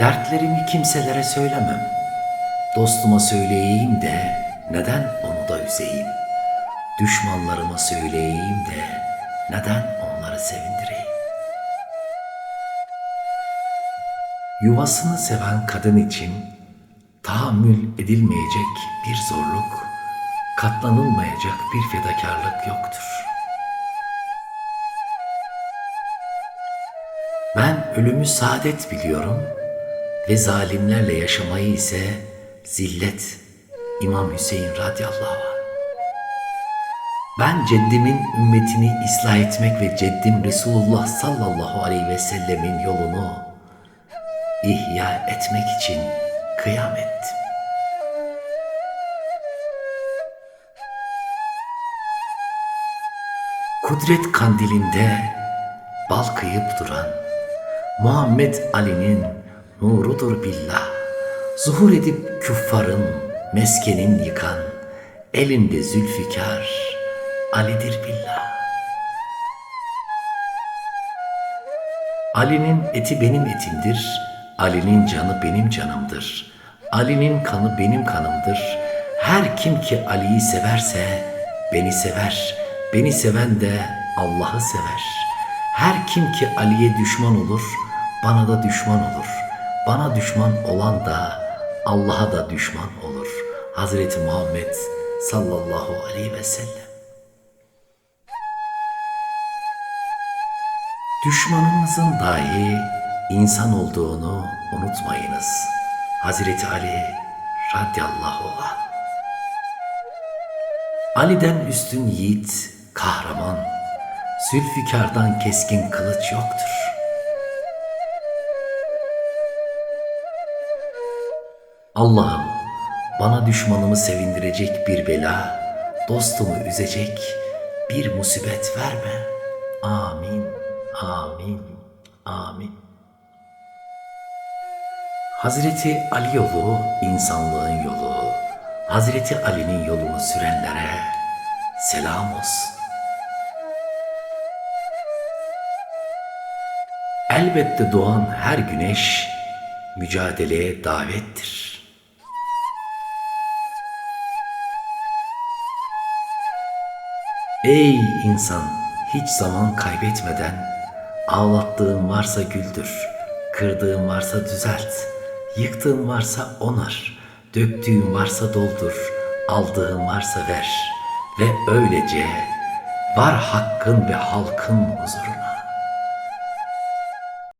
Dertlerimi kimselere söylemem. Dostuma söyleyeyim de neden onu da üzeyim? Düşmanlarıma söyleyeyim de neden onları sevindireyim? Yuvasını seven kadın için tahammül edilmeyecek bir zorluk, katlanılmayacak bir fedakarlık yoktur. Ben ölümü saadet biliyorum ve zalimlerle yaşamayı ise zillet. İmam Hüseyin radıyallahu anh. Ben ceddimin ümmetini ıslah etmek ve ceddim Resulullah sallallahu aleyhi ve sellemin yolunu ihya etmek için kıyam ettim. Kudret kandilinde bal kıyıp duran Muhammed Ali'nin nurudur billah. Zuhur edip küffarın meskenin yıkan elinde zülfikar Ali'dir billah. Ali'nin eti benim etimdir, Ali'nin canı benim canımdır. Ali'nin kanı benim kanımdır. Her kim ki Ali'yi severse beni sever. Beni seven de Allah'ı sever. Her kim ki Ali'ye düşman olur, bana da düşman olur. Bana düşman olan da Allah'a da düşman olur. Hazreti Muhammed sallallahu aleyhi ve sellem. Düşmanınızın dahi insan olduğunu unutmayınız. Hazreti Ali radıyallahu anh. Ali'den üstün yiğit, kahraman, Zülfikar'dan keskin kılıç yoktur. Allah'ım bana düşmanımı sevindirecek bir bela, dostumu üzecek bir musibet verme. Amin, amin, amin. Hazreti Ali yolu insanlığın yolu. Hazreti Ali'nin yolunu sürenlere selam olsun. Elbette doğan her güneş mücadeleye davettir. Ey insan, hiç zaman kaybetmeden ağlattığın varsa güldür, kırdığın varsa düzelt, yıktığın varsa onar, döktüğün varsa doldur, aldığın varsa ver ve öylece var hakkın ve halkın huzuruna.